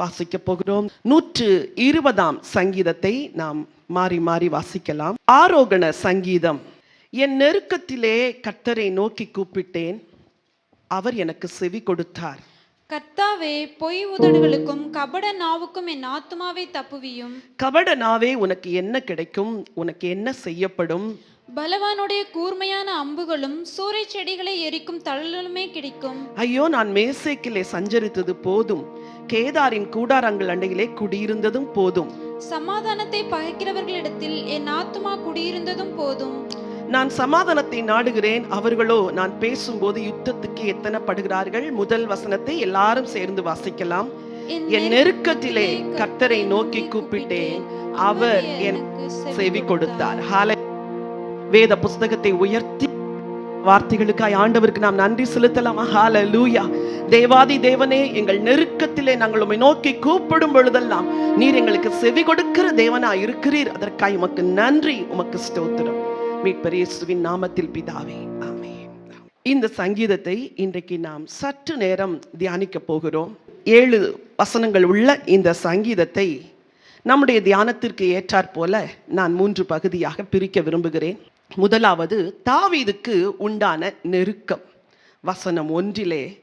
வாசிக்க போகிறோம் நூற்று இருபதாம் சங்கீதத்தை நாம் மாறி மாறி வாசிக்கலாம். ஆரோகண சங்கீதம். என் நெருக்கத்திலே கர்த்தரை நோக்கி கூப்பிட்டேன். அவர் எனக்கு செவி கொடுத்தார். கர்த்தாவே பொய் உதடுகளுக்கும் கபட நாவுக்கும் என் ஆத்துமாவை தப்புவியும். கபட நாவே உனக்கு என்ன கிடைக்கும்? உனக்கு என்ன செய்யப்படும்? பலவானுடைய கூர்மையான அம்புகளும் சூறை செடிகளை எரிக்கும் தழலுமே கிடைக்கும். ஐயோ நான் மேசேக்கிலே சஞ்சரித்தது போதும். கேதாரின் கூடாரங்கள் அண்டையிலே குடியிருந்ததும் போதும். சமாதானத்தை பகைக்கிறவர்களிடத்தில் என் ஆத்துமா குடியிருந்ததும் போதும். நான் சமாதானத்தை நாடுகிறேன். அவர்களோ நான் பேசும்போது யுத்தத்துக்கு எத்தனைப்படுகிறார்கள்? முதல் வசனத்தை எல்லாரும் சேர்ந்து வாசிக்கலாம். என் நெருக்கத்திலே கர்த்தரை நோக்கி கூப்பிட்டேன். அவர் எனக்கு செவி கொடுத்தார். ஹாலை வேத புஸ்தகத்தை உயர்த்தி வார்த்தைகளுக்காய் ஆண்டவருக்கு நாம் நன்றி செலுத்தலாமா? ஹால லூயா தேவாதி தேவனே எங்கள் நெருக்கத்திலே நாங்கள் உம்மை நோக்கி கூப்பிடும் பொழுதெல்லாம் நீர் எங்களுக்கு செவி கொடுக்கிற தேவனா இருக்கிறீர். அதற்காய் உமக்கு நன்றி உமக்கு ஸ்தோத்திரம். மீட்பர் இயேசுவின் நாமத்தில் பிதாவே ஆமே இந்த சங்கீதத்தை இன்றைக்கு நாம் சற்று நேரம் தியானிக்க போகிறோம். ஏழு வசனங்கள் உள்ள இந்த சங்கீதத்தை நம்முடைய தியானத்திற்கு ஏற்றாற் போல நான் மூன்று பகுதியாக பிரிக்க விரும்புகிறேன். முதலாவது தாவீதுக்கு உண்டான நெருக்கம். வசனம் ஒன்றிலே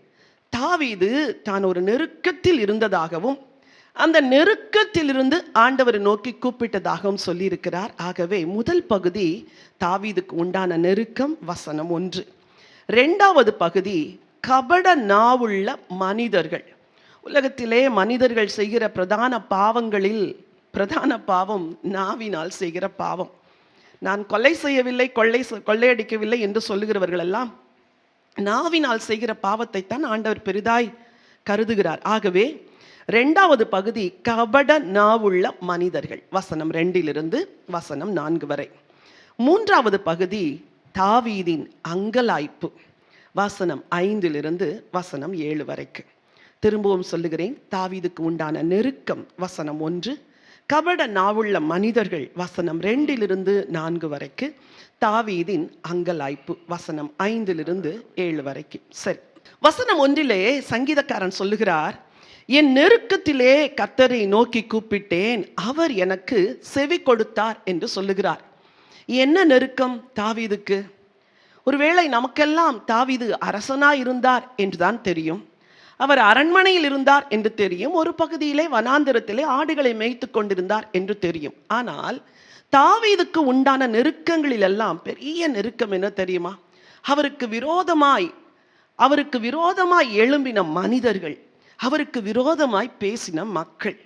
தாவீது தான் ஒரு நெருக்கத்தில் இருந்ததாகவும் அந்த நெருக்கத்திலிருந்து ஆண்டவரை நோக்கி கூப்பிட்டதாகவும் சொல்லியிருக்கிறார். ஆகவே முதல் பகுதி தாவீதுக்கு உண்டான நெருக்கம் வசனம் ஒன்று. ரெண்டாவது பகுதி கபட நாவுள்ள மனிதர்கள். உலகத்திலே மனிதர்கள் செய்கிற பிரதான பாவங்களில் பிரதான பாவம் நாவினால் செய்கிற பாவம். நான் கொலை செய்யவில்லை கொள்ளை கொள்ளையடிக்கவில்லை என்று சொல்லுகிறவர்கள் எல்லாம் நாவினால் செய்கிற பாவத்தை தான் ஆண்டவர் பெரிதாய் கருதுகிறார். ஆகவே ரெண்டாவது பகுதி கபட நாவுள்ள மனிதர்கள். வசனம் ரெண்டிலிருந்து வசனம் நான்கு வரை. மூன்றாவது பகுதி தாவீதின் அங்கலாய்ப்பு. வசனம் ஐந்திலிருந்து வசனம் ஏழு வரைக்கு. திரும்பவும் சொல்லுகிறேன் தாவீதுக்கு உண்டான நெருக்கம். வசனம் ஒன்று கபட நாவுள்ள மனிதர்கள் வசனம் ரெண்டிலிருந்து நான்கு வரைக்கு தாவீதின் அங்கலாய்ப்பு வசனம் ஐந்திலிருந்து ஏழு வரைக்கும் சரி வசனம் ஒன்றிலே சங்கீதக்காரன் சொல்லுகிறார் என் நெருக்கத்திலே கத்தரை நோக்கி கூப்பிட்டேன் அவர் எனக்கு செவி கொடுத்தார் என்று சொல்லுகிறார். என்ன நெருக்கம் தாவீதுக்கு? ஒருவேளை நமக்கெல்லாம் தாவீது அரசனா இருந்தார் என்றுதான் தெரியும். அவர் அரண்மனையில் இருந்தார் என்று தெரியும். ஒரு பகுதியிலே வனாந்திரத்திலே ஆடுகளை மேய்த்து கொண்டிருந்தார் என்று தெரியும். ஆனால் தாவீதுக்கு உண்டான நெருக்கங்களில் எல்லாம் பெரிய நெருக்கம் என்ன தெரியுமா? அவருக்கு விரோதமாய் அவருக்கு விரோதமாய் எழும்பின மனிதர்கள் அவருக்கு விரோதமாய் பேசின மக்கள்.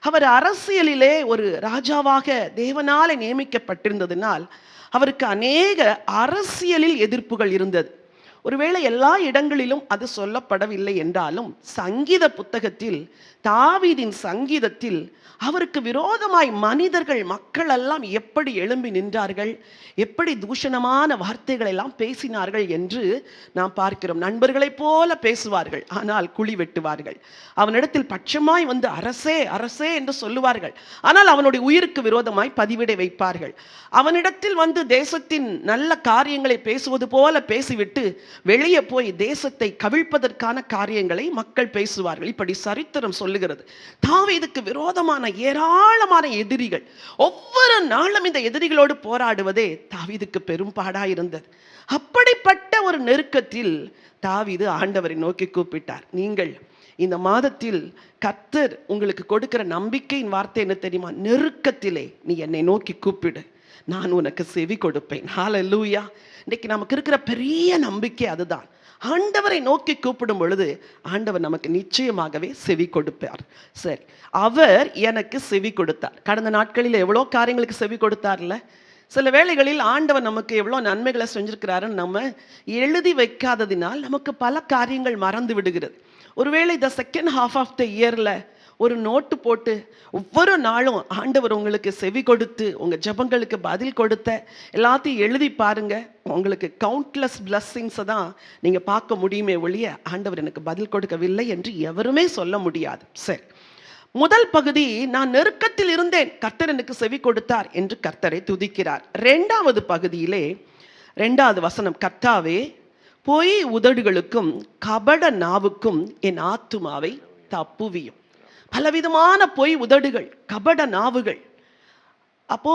அவர் அரசியலிலே ஒரு ராஜாவாக தேவனால நியமிக்கப்பட்டிருந்ததினால் அவருக்கு அநேக அரசியலில் எதிர்ப்புகள் இருந்தது. ஒருவேளை எல்லா இடங்களிலும் அது சொல்லப்படவில்லை என்றாலும் சங்கீத புத்தகத்தில் தாவீதின் சங்கீதத்தில் அவருக்கு விரோதமாய் மனிதர்கள் மக்கள் எல்லாம் எப்படி எழும்பி நின்றார்கள் எப்படி தூஷணமான வார்த்தைகள் எல்லாம் பேசினார்கள் என்று நாம் பார்க்கிறோம். நண்பர்களைப் போல பேசுவார்கள் ஆனால் குழி வெட்டுவார்கள். அவனிடத்தில் பட்சமாய் வந்து அரசே அரசே என்று சொல்லுவார்கள். ஆனால் அவனுடைய உயிருக்கு விரோதமாய் பதிவிடை வைப்பார்கள். அவனிடத்தில் வந்து தேசத்தின் நல்ல காரியங்களை பேசுவது போல பேசிவிட்டு வெளியே போய் தேசத்தை கவிழ்ப்பதற்கான காரியங்களை மக்கள் பேசுவார்கள். இப்படி சரித்திரம் சொல்ல சொல்லுகிறது. தாவீதுக்கு விரோதமான ஏராளமான எதிரிகள். ஒவ்வொரு நாளும் இந்த எதிரிகளோடு போராடுவதே தாவீதுக்கு பெரும்பாடாயிருந்தது அப்படிப்பட்ட ஒரு நெருக்கத்தில் தாவீது ஆண்டவரை நோக்கி கூப்பிட்டார். நீங்கள் இந்த மாதத்தில் கர்த்தர் உங்களுக்கு கொடுக்கிற நம்பிக்கையின் வார்த்தை என்ன தெரியுமா? நெருக்கத்திலே நீ என்னை நோக்கி கூப்பிடு. நான் உனக்கு செவி கொடுப்பேன். ஹalleluya. இன்னைக்கு நமக்கு இருக்கிற பெரிய நம்பிக்கை அதுதான். ஆண்டவரை நோக்கி கூப்பிடும் பொழுது ஆண்டவர் நமக்கு நிச்சயமாகவே செவி கொடுப்பார். சரி அவர் எனக்கு செவி கொடுத்தார். கடந்த நாட்களில் எவ்வளோ காரியங்களுக்கு செவி கொடுத்தார்ல? சில வேளைகளில் ஆண்டவர் நமக்கு எவ்வளோ நன்மைகளை செஞ்சிருக்கிறாருன்னு நம்ம எழுதி வைக்காததினால் நமக்கு பல காரியங்கள் மறந்து விடுகிறது. ஒருவேளை இந்த செகண்ட் ஹாஃப் ஆஃப் த இயரில் ஒரு நோட்டு போட்டு ஒவ்வொரு நாளும் ஆண்டவர் உங்களுக்கு செவி கொடுத்து உங்கள் ஜெபங்களுக்கு பதில் கொடுத்த எல்லாத்தையும் எழுதி பாருங்க. உங்களுக்கு கவுண்ட்லெஸ் பிளஸ்ஸிங்ஸை தான் நீங்கள் பார்க்க முடியுமே ஒழிய ஆண்டவர் எனக்கு பதில் கொடுக்கவில்லை என்று எவருமே சொல்ல முடியாது. சரி. முதல் பகுதி நான் நெருக்கத்தில் இருந்தேன். கர்த்தர் எனக்கு செவி கொடுத்தார் என்று கர்த்தரை துதிக்கிறார். ரெண்டாவது பகுதியிலே ரெண்டாவது வசனம் கர்த்தாவே பொய் உதடுகளுக்கும் கபட நாவுக்கும் என் ஆத்துமாவை தப்புவியும். பலவிதமான பொய் உதடுகள் கபட நாவுகள். அப்போ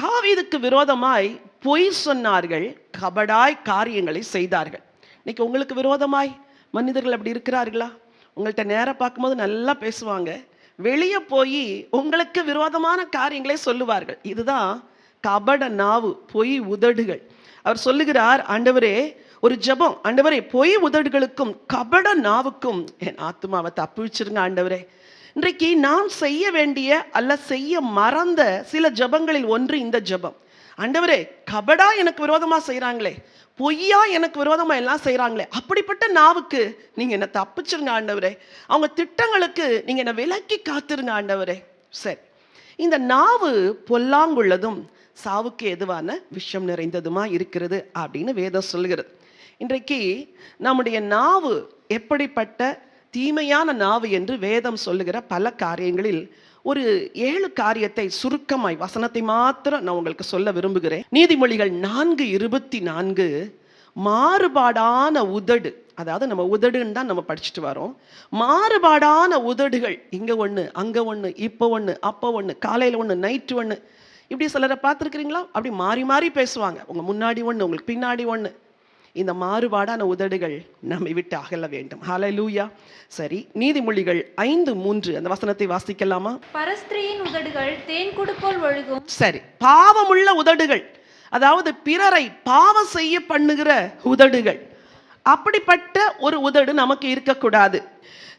தாவீதுக்கு விரோதமாய் பொய் சொன்னார்கள் கபடாய் காரியங்களை செய்தார்கள். இன்னைக்கு உங்களுக்கு விரோதமாய் மனிதர்கள் அப்படி இருக்கிறார்களா? உங்கள்கிட்ட நேரம் பார்க்கும்போது நல்லா பேசுவாங்க. வெளியே போய் உங்களுக்கு விரோதமான காரியங்களை சொல்லுவார்கள். இதுதான் கபட நாவு பொய் உதடுகள். அவர் சொல்லுகிறார் ஆண்டவரே ஒரு ஜெபம். ஆண்டவரே பொய் உதடுகளுக்கும் கபட நாவுக்கும் என் ஆத்மாவை தப்புவிச்சிருங்க ஆண்டவரே. இன்றைக்கு நாம் செய்ய வேண்டிய அல்ல செய்ய மறந்த சில ஜெபங்களில் ஒன்று இந்த ஜெபம். ஆண்டவரே கபடா எனக்கு விரோதமா செய்கிறாங்களே பொய்யா எனக்கு விரோதமா எல்லாம் செய்கிறாங்களே அப்படிப்பட்ட நாவுக்கு நீங்க என்னை தப்பிச்சிருங்க ஆண்டவரே. அவங்க திட்டங்களுக்கு நீங்கள் என்னை விலக்கி காத்துருங்க ஆண்டவரே. சரி இந்த நாவு பொல்லாங்குள்ளதும் சாவுக்கு எதுவான விஷம் நிறைந்ததுமா இருக்கிறது அப்படின்னு வேதம் சொல்லுகிறது இன்றைக்கு நம்முடைய நாவு எப்படிப்பட்ட தீமையான நாவு என்று வேதம் சொல்லுகிற பல காரியங்களில் ஒரு ஏழு காரியத்தை சுருக்கமாய் வசனத்தை மாத்திரம் நான் உங்களுக்கு சொல்ல விரும்புகிறேன். நீதிமொழிகள் நான்கு இருபத்தி நான்கு மாறுபாடான உதடு அதாவது நம்ம உதடுன்னு தான் நம்ம படிச்சுட்டு வரோம். மாறுபாடான உதடுகள் இங்கே ஒன்று அங்கே ஒன்று இப்போ ஒன்று அப்போ ஒன்று காலையில் ஒன்று நைட்டு ஒன்று இப்படி சிலரை பார்த்துருக்குறீங்களா? அப்படி மாறி மாறி பேசுவாங்க. உங்கள் முன்னாடி ஒன்று உங்களுக்கு பின்னாடி ஒன்று இந்த மாறுபாடான உதடுகள் நம்மை விட்டு அகல வேண்டும். ஹalleluya சரி நீதிமொழிகள் ஐந்து மூன்று அந்த வசனத்தை வாசிக்கலாமா? பரஸ்திரியின் உதடுகள் தேன்குடு போல் ஒழுகும். சரி பாவமுள்ள உதடுகள் அதாவது பிறரை பாவம் செய்ய பண்ணுகிற உதடுகள் அப்படிப்பட்ட ஒரு உதடு நமக்கு இருக்கக்கூடாது.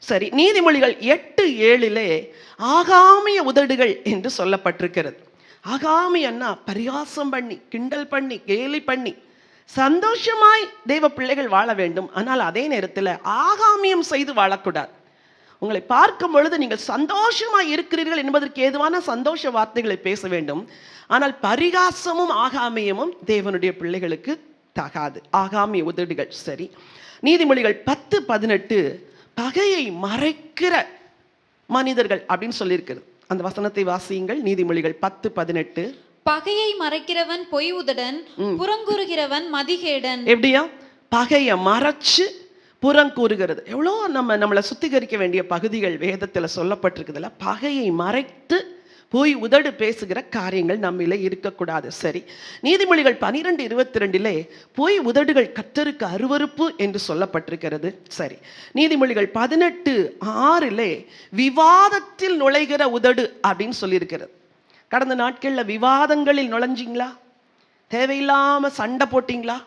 சரி நீதிமொழிகள் எட்டு ஏழிலே ஆகாமிய உதடுகள் என்று சொல்லப்பட்டிருக்கிறது. ஆகாமியன்னா பரிகாசம் பண்ணி கிண்டல் பண்ணி கேலி பண்ணி சந்தோஷமாய் தெய்வ பிள்ளைகள் வாழ வேண்டும். ஆனால் அதே நேரத்தில் ஆகாமியம் செய்து வாழக்கூடாது. உங்களை பார்க்கும் பொழுது நீங்கள் சந்தோஷமாய் இருக்கிறீர்கள் என்பதற்கு ஏதுவான சந்தோஷ வார்த்தைகளை பேச வேண்டும். ஆனால் பரிகாசமும் ஆகாமியமும் தேவனுடைய பிள்ளைகளுக்கு தகாது. ஆகாமிய உதடுகள் சரி. நீதிமொழிகள் பத்து பதினெட்டு பகையை மறைக்கிற மனிதர்கள் அப்படின்னு சொல்லியிருக்கிறது அந்த வசனத்தை வாசியுங்கள். நீதிமொழிகள் பத்து பதினெட்டு பகையை மறைக்கிறவன் பொய் உதடன் புறங்கூறுகிறவன் மதிகேடன். எப்படியா? பகையை மறைச்சு புறங்கூறுகிறது. எவ்வளோ நம்ம நம்மளை சுத்திகரிக்க வேண்டிய பகுதிகள் வேதத்தில் சொல்லப்பட்டிருக்குதுல்ல? பகையை மறைத்து போய் உதடு பேசுகிற காரியங்கள் நம்மில இருக்கக்கூடாது. சரி நீதிமொழிகள் பனிரெண்டு இருபத்தி ரெண்டிலே போய் உதடுகள் கத்தருக்கு அருவருப்பு என்று சொல்லப்பட்டிருக்கிறது. சரி நீதிமொழிகள் பதினெட்டு ஆறிலே விவாதத்தில் நுழைகிற உதடு அப்படின்னு சொல்லியிருக்கிறது. கடந்த நாட்களில் விவாதங்களில் நுழைஞ்சிங்களா? தேவையில்லாமல் சண்டை போட்டிங்களா?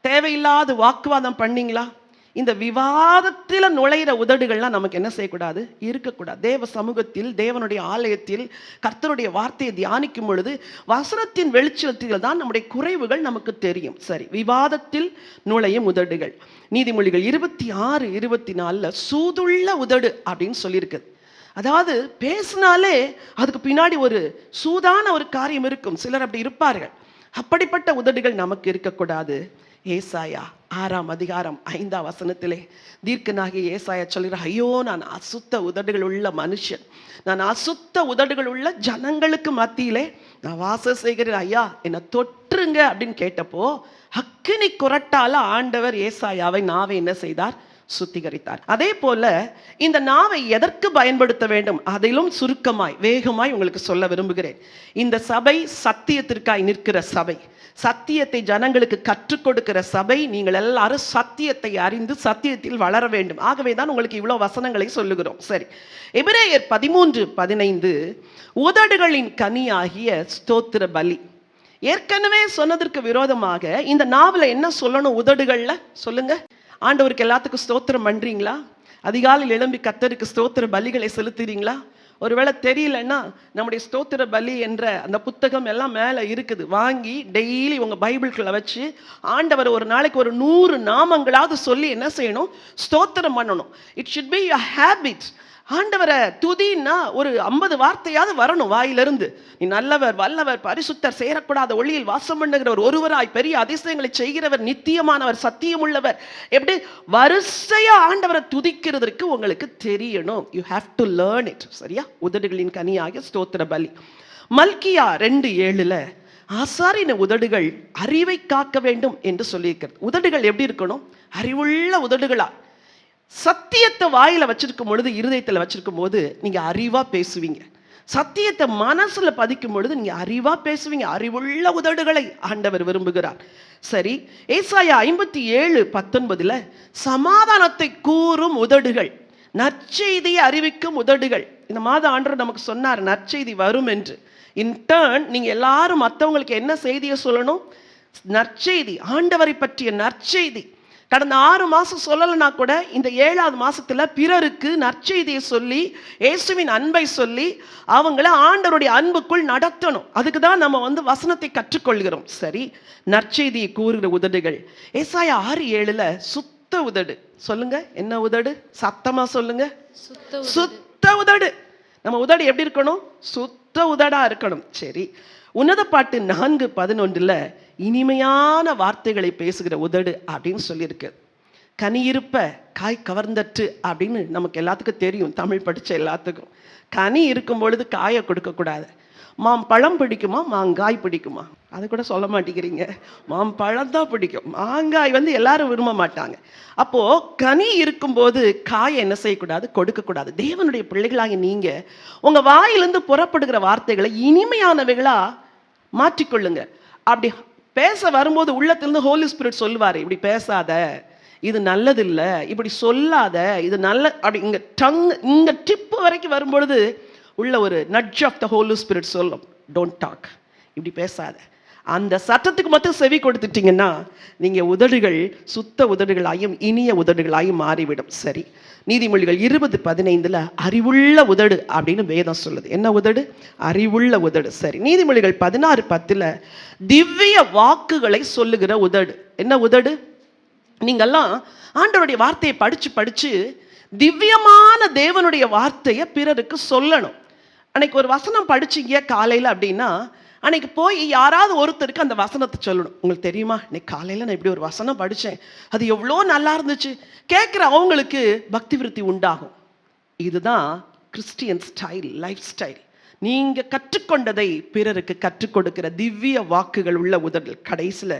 தேவையில்லாத வாக்குவாதம் பண்ணீங்களா? இந்த விவாதத்தில் நுழையிற உதடுகள்லாம் நமக்கு என்ன செய்யக்கூடாது? இருக்கக்கூடாது. தேவ சமூகத்தில் தேவனுடைய ஆலயத்தில் கர்த்தருடைய வார்த்தையை தியானிக்கும் பொழுது வசனத்தின் வெளிச்சத்தில் தான் நம்முடைய குறைவுகள் நமக்கு தெரியும். சரி விவாதத்தில் நுழையும் உதடுகள். நீதிமொழிகள் இருபத்தி ஆறு இருபத்தி நாலில் சூதுள்ள உதடு அப்படின்னு சொல்லியிருக்குது அதாவது பேசினாலே அதுக்கு பின்னாடி ஒரு சூதான ஒரு காரியம் இருக்கும். சிலர் அப்படி இருப்பார்கள். அப்படிப்பட்ட உதடுகள் நமக்கு இருக்கக்கூடாது. ஏசாயா ஆறாம் அதிகாரம் ஐந்தாம் வசனத்திலே தீர்க்கனாகி ஏசாயா சொல்கிறார் ஐயோ நான் அசுத்த உதடுகள் உள்ள மனுஷன். நான் அசுத்த உதடுகள் உள்ள ஜனங்களுக்கு மத்தியிலே நான் வாசம் செய்கிறேன். ஐயா என்னை தொற்றுங்க அப்படின்னு கேட்டப்போ அக்கினி குரட்டால ஆண்டவர் ஏசாயாவை நாவை என்ன செய்தார்? சுத்திகரித்தார். அதே போல இந்த நாவை எதற்கு பயன்படுத்த வேண்டும்? அதிலும் சுருக்கமாய் வேகமாய் உங்களுக்கு சொல்ல விரும்புகிறேன். இந்த சபை சத்தியத்திற்காய் நிற்கிற சபை சத்தியத்தை ஜனங்களுக்கு கற்றுக் கொடுக்கிற சபை நீங்கள் எல்லாரும் சத்தியத்தை அறிந்து சத்தியத்தில் வளர வேண்டும். ஆகவே தான் உங்களுக்கு இவ்வளோ வசனங்களை சொல்லுகிறோம். சரி. எபிரேயர் பதிமூன்று பதினைந்து உதடுகளின் கனியாகிய ஸ்தோத்திர பலி. ஏற்கனவே சொன்னதற்கு விரோதமாக இந்த நாவல என்ன சொல்லணும் உதடுகள்ல? சொல்லுங்க. ஆண்டவருக்கு எல்லாத்துக்கும் ஸ்தோத்திரம் பண்ணுறீங்களா அதிகாலையில் எழும்பி கத்தருக்கு ஸ்தோத்திர பலிகளை செலுத்துறீங்களா? ஒருவேளை தெரியலன்னா நம்முடைய ஸ்தோத்திர பலி என்ற அந்த புத்தகம் எல்லாம் மேலே இருக்குது. வாங்கி டெய்லி உங்கள் பைபிள்களை வச்சு ஆண்டவர் ஒரு நாளைக்கு ஒரு நூறு நாமங்களாவது சொல்லி என்ன செய்யணும்? ஸ்தோத்திரம் பண்ணணும். It should be a habit ஆண்டவரை துதின்னா ஒரு ஐம்பது வார்த்தையாவது வரணும் வாயிலிருந்து. நீ நல்லவர் வல்லவர் பரிசுத்தர் சேரக்கூடாத ஒளியில் வாசம் பண்ணுகிறவர் ஒருவராய் பெரிய அதிசயங்களை செய்கிறவர் நித்தியமானவர் சத்தியமுள்ளவர். எப்படி? வரிசையா ஆண்டவரை துதிக்கிறதுக்கு உங்களுக்கு தெரியணும். You have to learn it சரியா? உதடுகளின் கனியாகிய ஸ்தோத்திர பலி. மல்கியா ரெண்டு ஏழுல ஆசாரின உதடுகள் அறிவை காக்க வேண்டும் என்று சொல்லியிருக்கிறது. உதடுகள் எப்படி இருக்கணும்? அறிவுள்ள உதடுகளா? சத்தியத்தை வாயில வச்சிருக்கும் பொழுது இருதயத்தில் வச்சிருக்கும் போது நீங்க அறிவா பேசுவீங்க. சத்தியத்தை மனசுல பதிக்கும் பொழுது நீங்க அறிவா பேசுவீங்க. அறிவுள்ள உதடுகளை ஆண்டவர் விரும்புகிறார். சரி ஏசாயா ஐம்பத்தி ஏழு பத்தொன்பதுல சமாதானத்தை கூறும் உதடுகள் நற்செய்தியை அறிவிக்கும் உதடுகள். இந்த மாத ஆண்டவர் நமக்கு சொன்னார் நற்செய்தி வரும் என்று. இன் நீங்கள் நீங்க எல்லாரும் மற்றவங்களுக்கு என்ன செய்தியை சொல்லணும்? நற்செய்தி ஆண்டவரை பற்றிய நற்செய்தி. கடந்த ஆறு மாசம் சொல்லலைன்னா கூட இந்த ஏழாவது மாசத்துல பிறருக்கு நற்செய்தியை சொல்லி இயேசுவின் அன்பை சொல்லி அவங்கள ஆண்டவருடைய அன்புக்குள் நடத்தணும். அதுக்கு தான் நம்ம வந்து வசனத்தை கற்றுக்கொள்கிறோம். சரி நற்செய்தியை கூறுகிற உதடுகள். ஏசாயா ஆறு ஏழுல சுத்த உதடு. சொல்லுங்க என்ன உதடு? சத்தமா சொல்லுங்க. சுத்த உதடு. நம்ம உதடு எப்படி இருக்கணும்? சுத்த உதடா இருக்கணும். சரி உன்னத பாட்டு நான்கு பதினொன்றில் இனிமையான வார்த்தைகளை பேசுகிற உதடு அப்படின்னு சொல்லியிருக்கு. கனி இருப்ப காய் கவர்ந்தற்று அப்படின்னு நமக்கு எல்லாத்துக்கும் தெரியும் தமிழ் படிச்ச எல்லாத்துக்கும். கனி இருக்கும் பொழுது காயை கொடுக்கக்கூடாது. மாம்பழம் பிடிக்குமா மாங்காய் பிடிக்குமா? அது கூட சொல்ல மாட்டேங்கிறீங்க. மாம்பழம் தான் பிடிக்கும். மாங்காய் வந்து எல்லாரும் விரும்ப மாட்டாங்க. அப்போது கனி இருக்கும்போது காயை என்ன செய்யக்கூடாது? கொடுக்கக்கூடாது. தேவனுடைய பிள்ளைகளாகி நீங்கள் உங்கள் வாயிலிருந்து புறப்படுகிற வார்த்தைகளை இனிமையானவைகளாக மாற்றிக்கொள்ளுங்க. அப்படி பேச வரும்போது உள்ளத்திலிருந்து ஹோலி ஸ்பிரிட் சொல்லுவார் இப்படி பேசாத. இது நல்லதில்லை. இப்படி சொல்லாத. இது நல்ல அப்படி இங்கே டங் இங்கே டிப்பு வரைக்கும் வரும்பொழுது உள்ள ஒரு nudge of the Holy Spirit சொல்லும். டோன்ட் டாக் இப்படி பேசாத. அந்த சட்டத்துக்கு மட்டும் செவி கொடுத்துட்டீங்கன்னா நீங்கள் உதடுகள் சுத்த உதடுகளாயும் இனிய உதடுகளாயும் மாறிவிடும். சரி. நீதிமொழிகள் இருபது பதினைந்தில் அறிவுள்ள உதடு அப்படின்னு வேதம் சொல்லுது. என்ன உதடு? அறிவுள்ள உதடு. சரி. நீதிமொழிகள் பதினாறு பத்தில் திவ்ய வாக்குகளை சொல்லுகிற உதடு. என்ன உதடு? நீங்கள்லாம் ஆண்டவருடைய வார்த்தையை படித்து படித்து திவ்யமான தேவனுடைய வார்த்தையை பிறருக்கு சொல்லணும். அன்னைக்கு ஒரு வசனம் படிச்சீங்க காலையில் அப்படின்னா அன்னைக்கு போய் யாராவது ஒருத்தருக்கு அந்த வசனத்தை சொல்லணும். உங்களுக்கு தெரியுமா? இன்னைக்கு காலையில் நான் இப்படி ஒரு வசனம் படித்தேன் அது எவ்வளோ நல்லா இருந்துச்சு. கேட்குற அவங்களுக்கு பக்தி விருத்தி உண்டாகும். இதுதான் கிறிஸ்டியன் ஸ்டைல் லைஃப் ஸ்டைல் நீங்கள் கற்றுக்கொண்டதை பிறருக்கு கற்றுக் கொடுக்கிற திவ்ய வாக்குகள் உள்ள உதடல் கடைசியில்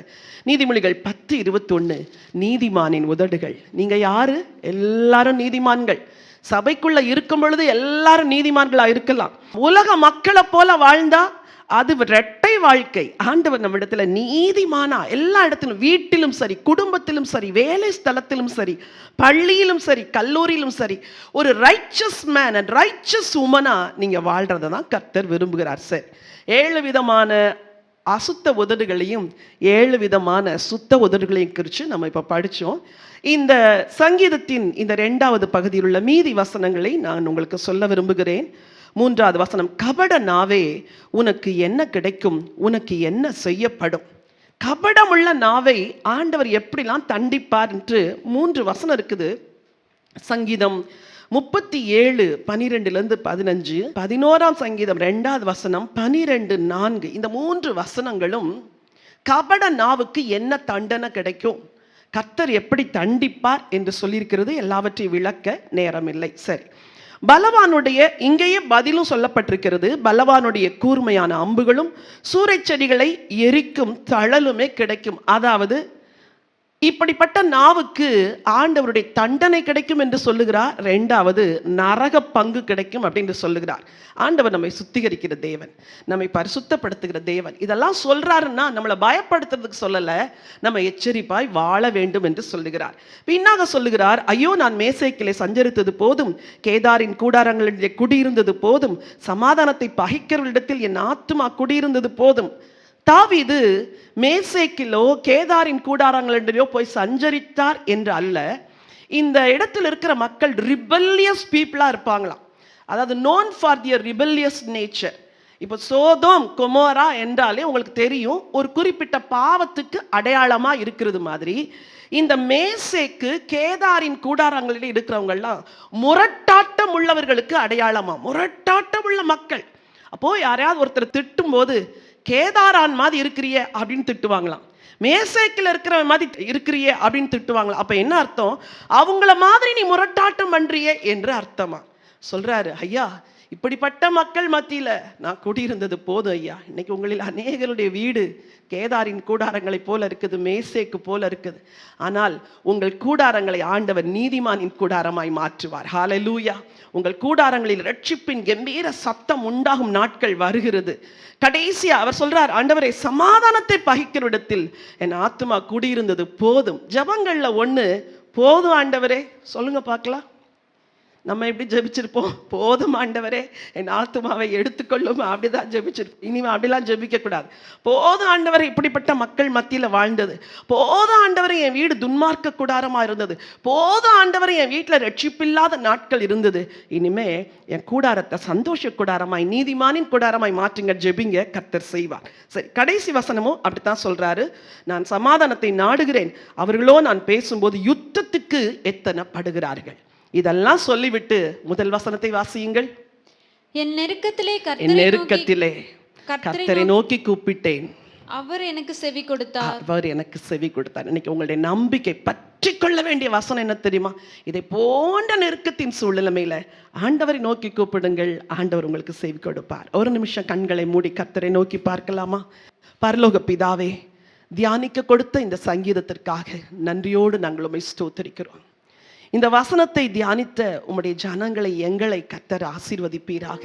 நீதிமொழிகள் பத்து இருபத்தொன்னு நீதிமானின் உதடுகள். நீங்கள் யார்? எல்லாரும் நீதிமான்கள். சபைக்குள்ள இருக்கும் பொழுது எல்லாரும் நீதிமான்களாக இருக்கலாம். உலக மக்களை போல வாழ்ந்தா அது இரட்டை வாழ்க்கை. ஆண்டவர் நம்ம இடத்துல நீதிமானா எல்லா இடத்திலும் வீட்டிலும் சரி குடும்பத்திலும் சரி வேலை ஸ்தலத்திலும் சரி பள்ளியிலும் சரி கல்லூரியிலும் சரி ஒரு ரைச்சஸ் மேன் அண்ட் ரைச்சஸ் உமனா நீங்க வாழ்றதை தான் கர்த்தர் விரும்புகிறார் சார் ஏழு விதமான அசுத்த உதடுகளையும் ஏழு விதமான சுத்த உதடுகளையும் குறித்து நம்ம இப்போ படித்தோம் இந்த சங்கீதத்தின் இந்த ரெண்டாவது பகுதியில் உள்ள மீதி வசனங்களை நான் உங்களுக்கு சொல்ல விரும்புகிறேன். மூன்றாவது வசனம் கபட நாவே உனக்கு என்ன கிடைக்கும்? உனக்கு என்ன செய்யப்படும்? கபடமுள்ள நாவை ஆண்டவர் எப்படிலாம் தண்டிப்பார் என்று மூன்று வசனம் இருக்குது. சங்கீதம் முப்பத்தி ஏழு பனிரெண்டுலேருந்து பதினஞ்சு பதினோராம் சங்கீதம் ரெண்டாவது வசனம் பனிரெண்டு நான்கு இந்த மூன்று வசனங்களும் கபட நாவுக்கு என்ன தண்டனை கிடைக்கும்? கர்த்தர் எப்படி தண்டிப்பார் என்று சொல்லியிருக்கிறது எல்லாவற்றையும் விளக்க நேரமில்லை. சரி. பலவானுடைய இங்கேயே பதிலும் சொல்லப்பட்டிருக்கிறது பலவானுடைய கூர்மையான அம்புகளும் சூறை செடிகளை எரிக்கும் தழலுமே கிடைக்கும். அதாவது இப்படிப்பட்ட நாவுக்கு ஆண்டவருடைய தண்டனை கிடைக்கும் என்று சொல்லுகிறார். ரெண்டாவது நரக பங்கு கிடைக்கும் அப்படின்னு சொல்லுகிறார். ஆண்டவர் நம்மை சுத்திகரிக்கிற தேவன் நம்மை பரிசுத்தப்படுத்துகிற தேவன். இதெல்லாம் சொல்றாருன்னா நம்மளை பயப்படுத்துறதுக்கு சொல்லல நம்ம எச்சரிப்பாய் வாழ வேண்டும் என்று சொல்லுகிறார். பின்னாக சொல்லுகிறார் ஐயோ நான் மேசைக்கிளை சஞ்சரித்தது போதும் கேதாரின் கூடாரங்களிலே குடியிருந்தது போதும் சமாதானத்தை பகைக்கிறவர்களிடத்தில் என் ஆத்துமா குடியிருந்தது போதும் தாவிது மேசேக்கிலோ கேதாரின் கூடாரங்களிலோ போய் சஞ்சரித்தார் என்று அல்ல. இந்த இடத்துல இருக்கிற மக்கள் ரிபல்லியஸ் பீப்புளாக இருப்பாங்களாம். அதாவது known for their rebellious nature. இப்போ சோதோம் கொமோரா என்றாலே உங்களுக்கு தெரியும் ஒரு குறிப்பிட்ட பாவத்துக்கு அடையாளமாக இருக்கிறது மாதிரி. இந்த மேசேக்கு கேதாரின் கூடாரங்களில் இருக்கிறவங்கள்லாம் முரட்டாட்டம் உள்ளவர்களுக்கு அடையாளமா முரட்டாட்டம் உள்ள மக்கள். அப்போது யாரையாவது ஒருத்தர் திட்டும் போது கேதாரான் மாதிரி இருக்கிறிய அப்படின்னு திட்டுவாங்களாம். மேசைக்கில் இருக்கிற மாதிரி இருக்கிறியே அப்படின்னு திட்டுவாங்களாம். அப்ப என்ன அர்த்தம்? அவங்கள மாதிரி நீ முரட்டாட்டம் பண்றியே என்று அர்த்தமா? சொல்றாரு ஐயா இப்படிப்பட்ட மக்கள் மத்தியில நான் குடியிருந்தது போதும் ஐயா. இன்னைக்கு உங்களில் அநேகருடைய வீடு கேதாரின் கூடாரங்களைப் போல இருக்குது மேசேக்கு போல இருக்குது. ஆனால் உங்கள் கூடாரங்களை ஆண்டவர் நீதிமானின் கூடாரமாய் மாற்றுவார். ஹாலலூயா உங்கள் கூடாரங்களில் ரட்சிப்பின் கம்பீர சத்தம் உண்டாகும் நாட்கள் வருகிறது. கடைசியா அவர் சொல்றார் ஆண்டவரை சமாதானத்தை பகிக்கிற இடத்தில் என் ஆத்துமா குடியிருந்தது போதும். ஜபங்கள்ல ஒன்று போதும் ஆண்டவரே. சொல்லுங்க பார்க்கலாம். நம்ம எப்படி ஜெபிச்சிருப்போம்? போதும் ஆண்டவரே என் ஆத்துமாவை எடுத்துக்கொள்ளும். அப்படிதான் ஜெபிச்சிருப்போம். இனிமே அப்படிலாம் ஜெபிக்க கூடாது போதும் ஆண்டவரை இப்படிப்பட்ட மக்கள் மத்தியில் வாழ்ந்தது. போதும் ஆண்டவரை என் வீடு துன்மார்க்க கூடாரமாக இருந்தது. போதும் ஆண்டவரை என் வீட்டில் ரட்சிப்பில்லாத நாட்கள் இருந்தது. இனிமே என் கூடாரத்தை சந்தோஷ கூடாரமாய் நீதிமானின் கூடாரமாய் மாற்றுங்க ஜெபிங்க கத்தர் செய்வார். சரி கடைசி வசனமும் அப்படித்தான் சொல்றாரு. நான் சமாதானத்தை நாடுகிறேன். அவர்களோ நான் பேசும்போது யுத்தத்துக்கு எத்தனைப்படுகிறார்கள்? இதெல்லாம் சொல்லிவிட்டு முதல் வசனத்தை வாசியுங்கள். என் நெருக்கத்திலே என் நெருக்கத்திலே கர்த்தரை நோக்கி கூப்பிட்டேன். அவர் எனக்கு செவி கொடுத்தார். அவர் எனக்கு செவி கொடுத்தார். இன்னைக்கு உங்களுடைய நம்பிக்கை பற்றி கொள்ள வேண்டிய வசனம் என்ன தெரியுமா? இதை போன்ற நெருக்கத்தின் சூழ்நிலைமையில ஆண்டவரை நோக்கி கூப்பிடுங்கள். ஆண்டவர் உங்களுக்கு செவி கொடுப்பார். ஒரு நிமிஷம் கண்களை மூடி கர்த்தரை நோக்கி பார்க்கலாமா? பரலோக பிதாவே தியானிக்க கொடுத்த இந்த சங்கீதத்திற்காக நன்றியோடு நாங்கள் உம்மை ஸ்தோத்தரிக்கிறோம். இந்த வசனத்தை தியானித்த உம்முடைய ஜனங்களை எங்களை கத்தர் ஆசீர்வதிப்பீராக.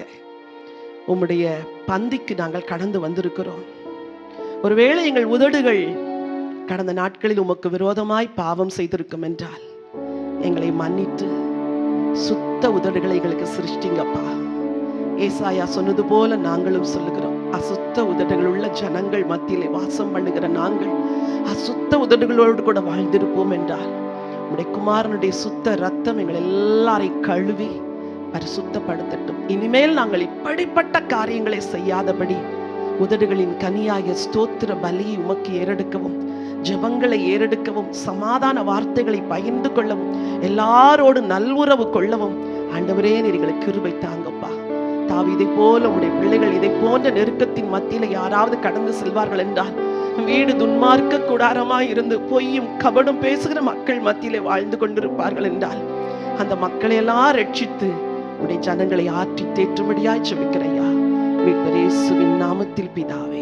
உம்முடைய பந்திக்கு நாங்கள் கடந்து வந்திருக்கிறோம். ஒருவேளை எங்கள் உதடுகள் கடந்த நாட்களில் உமக்கு விரோதமாய் பாவம் செய்திருக்கும் என்றால் எங்களை மன்னித்து சுத்த உதடுகளை எங்களுக்கு சிருஷ்டிங்கப்பா. ஏசாயா சொன்னது போல நாங்களும் சொல்லுகிறோம் அசுத்த உதடுகள் உள்ள ஜனங்கள் மத்தியிலே வாசம் பண்ணுகிற நாங்கள் அசுத்த உதடுகளோடு கூட வாழ்ந்திருப்போம் என்றால் நம்முடைய குமாரனுடைய சுத்த ரத்தம் எங்கள் எல்லாரையும் கழுவி பரிசுத்தப்படுத்தட்டும். இனிமேல் நாங்கள் இப்படிப்பட்ட காரியங்களை செய்யாதபடி உதடுகளின் கனியாகிய ஸ்தோத்திர பலியை உமக்கு ஏறெடுக்கவும் ஜெபங்களை ஏறெடுக்கவும் சமாதான வார்த்தைகளை பகிர்ந்து கொள்ளவும் எல்லாரோடு நல்லுறவு கொள்ளவும் ஆண்டவரே எங்களுக்கு கிருபை தாங்கப்பா இதை போல உடைய பிள்ளைகள் இதை போன்ற நெருக்கத்தின் மத்தியில யாராவது கடந்து செல்வார்கள் என்றால் வீடு துன்மார்க்க கூடாரமா இருந்து பொய்யும் கபடும் பேசுகிற மக்கள் மத்தியிலே வாழ்ந்து கொண்டிருப்பார்கள் என்றால் அந்த மக்களை எல்லாம் ரட்சித்து உடைய ஜனங்களை ஆற்றி தேற்றும்படியாய் செபிக்கிறையா மீட்பரேசுவின் நாமத்தில் பிதாவே.